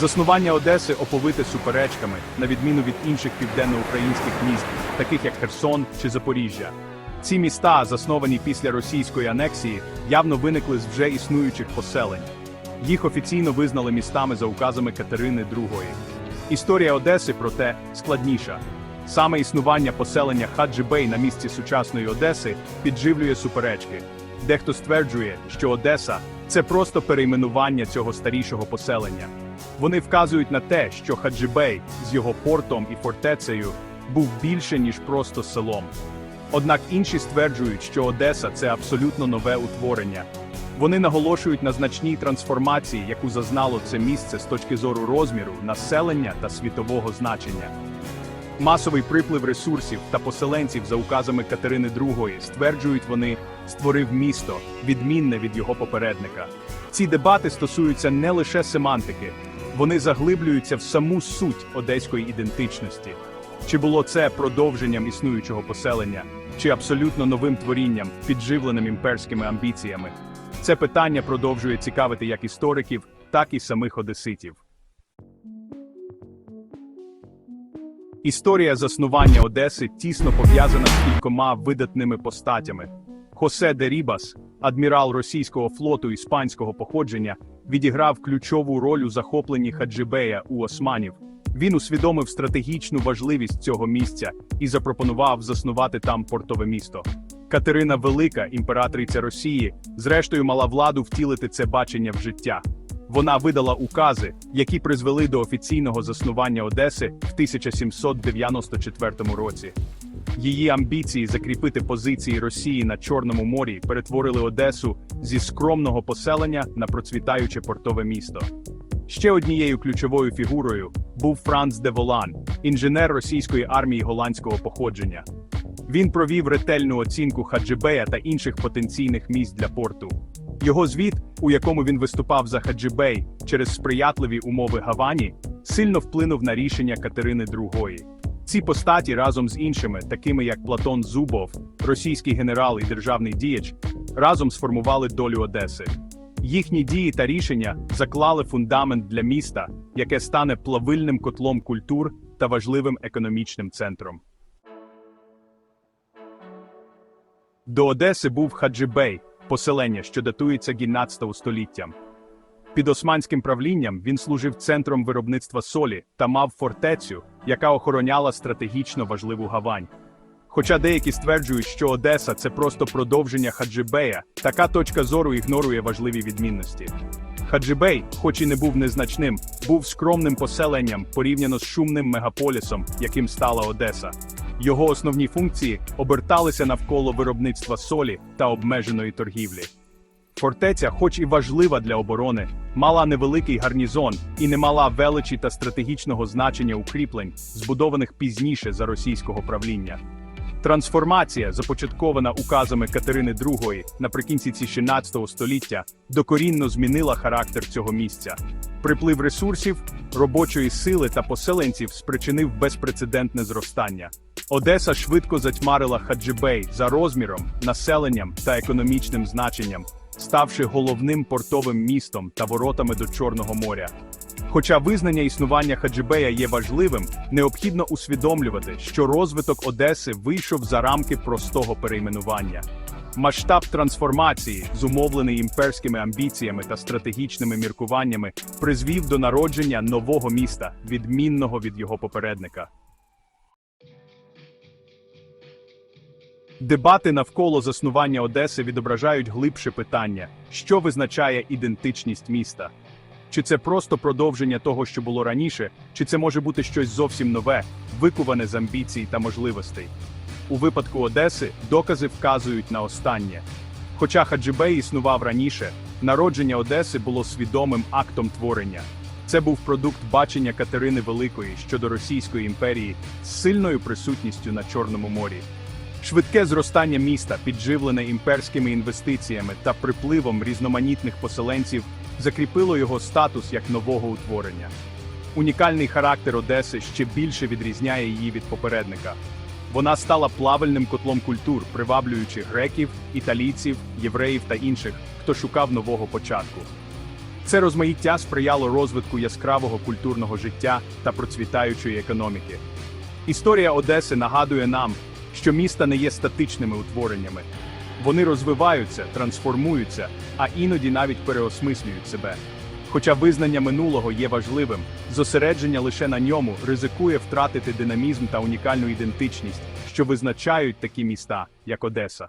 Заснування Одеси оповите суперечками, на відміну від інших південноукраїнських міст, таких як Херсон чи Запоріжжя. Ці міста, засновані після російської анексії, явно виникли з вже існуючих поселень. Їх офіційно визнали містами за указами Катерини II. Історія Одеси, проте, складніша. Саме існування поселення Хаджибей на місці сучасної Одеси підживлює суперечки. Дехто стверджує, що Одеса це просто перейменування цього старішого поселення. Вони вказують на те, що Хаджибей з його портом і фортецею був більше, ніж просто селом. Однак інші стверджують, що Одеса це абсолютно нове утворення. Вони наголошують на значній трансформації, яку зазнало це місце з точки зору розміру, населення та світового значення. Масовий приплив ресурсів та поселенців за указами Катерини II, стверджують вони, створив місто, відмінне від його попередника. Ці дебати стосуються не лише семантики, вони заглиблюються в саму суть одеської ідентичності. Чи було це продовженням існуючого поселення, чи абсолютно новим творінням, підживленим імперськими амбіціями? Це питання продовжує цікавити як істориків, так і самих одеситів. Історія заснування Одеси тісно пов'язана з кількома видатними постатями. Хосе де Рібас, адмірал російського флоту іспанського походження, відіграв ключову роль у захопленні Хаджибея у османів. Він усвідомив стратегічну важливість цього місця і запропонував заснувати там портове місто. Катерина Велика, імператриця Росії, зрештою мала владу втілити це бачення в життя. Вона видала укази, які призвели до офіційного заснування Одеси в 1794 році. Її амбіції закріпити позиції Росії на Чорному морі перетворили Одесу зі скромного поселення на процвітаюче портове місто. Ще однією ключовою фігурою був Франц де Волан, інженер російської армії голландського походження. Він провів ретельну оцінку Хаджибея та інших потенційних місць для порту. Його звіт, у якому він виступав за Хаджибей через сприятливі умови Гавані, сильно вплинув на рішення Катерини II. Ці постаті разом з іншими, такими як Платон Зубов, російський генерал і державний діяч, разом сформували долю Одеси. Їхні дії та рішення заклали фундамент для міста, яке стане плавильним котлом культур та важливим економічним центром. До Одеси був Хаджибей, поселення, що датується 17 століттям. Під османським правлінням він служив центром виробництва солі та мав фортецю, яка охороняла стратегічно важливу гавань. Хоча деякі стверджують, що Одеса це просто продовження Хаджибея, така точка зору ігнорує важливі відмінності. Хаджибей, хоч і не був незначним, був скромним поселенням порівняно з шумним мегаполісом, яким стала Одеса. Його основні функції оберталися навколо виробництва солі та обмеженої торгівлі. Фортеця, хоч і важлива для оборони, мала невеликий гарнізон і не мала величі та стратегічного значення укріплень, збудованих пізніше за російського правління. Трансформація, започаткована указами Катерини II наприкінці 16 століття, докорінно змінила характер цього місця. Приплив ресурсів, робочої сили та поселенців спричинив безпрецедентне зростання. Одеса швидко затьмарила Хаджибей за розміром, населенням та економічним значенням, ставши головним портовим містом та воротами до Чорного моря. Хоча визнання існування Хаджибея є важливим, необхідно усвідомлювати, що розвиток Одеси вийшов за рамки простого перейменування. Масштаб трансформації, зумовлений імперськими амбіціями та стратегічними міркуваннями, призвів до народження нового міста, відмінного від його попередника. Дебати навколо заснування Одеси відображають глибше питання, що визначає ідентичність міста. Чи це просто продовження того, що було раніше, чи це може бути щось зовсім нове, викуване з амбіцій та можливостей? У випадку Одеси докази вказують на останнє. Хоча Хаджибей існував раніше, народження Одеси було свідомим актом творення. Це був продукт бачення Катерини Великої щодо Російської імперії з сильною присутністю на Чорному морі. Швидке зростання міста, підживлене імперськими інвестиціями та припливом різноманітних поселенців, закріпило його статус як нового утворення. Унікальний характер Одеси ще більше відрізняє її від попередника. Вона стала плавальним котлом культур, приваблюючи греків, італійців, євреїв та інших, хто шукав нового початку. Це розмаїття сприяло розвитку яскравого культурного життя та процвітаючої економіки. Історія Одеси нагадує нам, що міста не є статичними утвореннями. Вони розвиваються, трансформуються, а іноді навіть переосмислюють себе. Хоча визнання минулого є важливим, зосередження лише на ньому ризикує втратити динамізм та унікальну ідентичність, що визначають такі міста, як Одеса.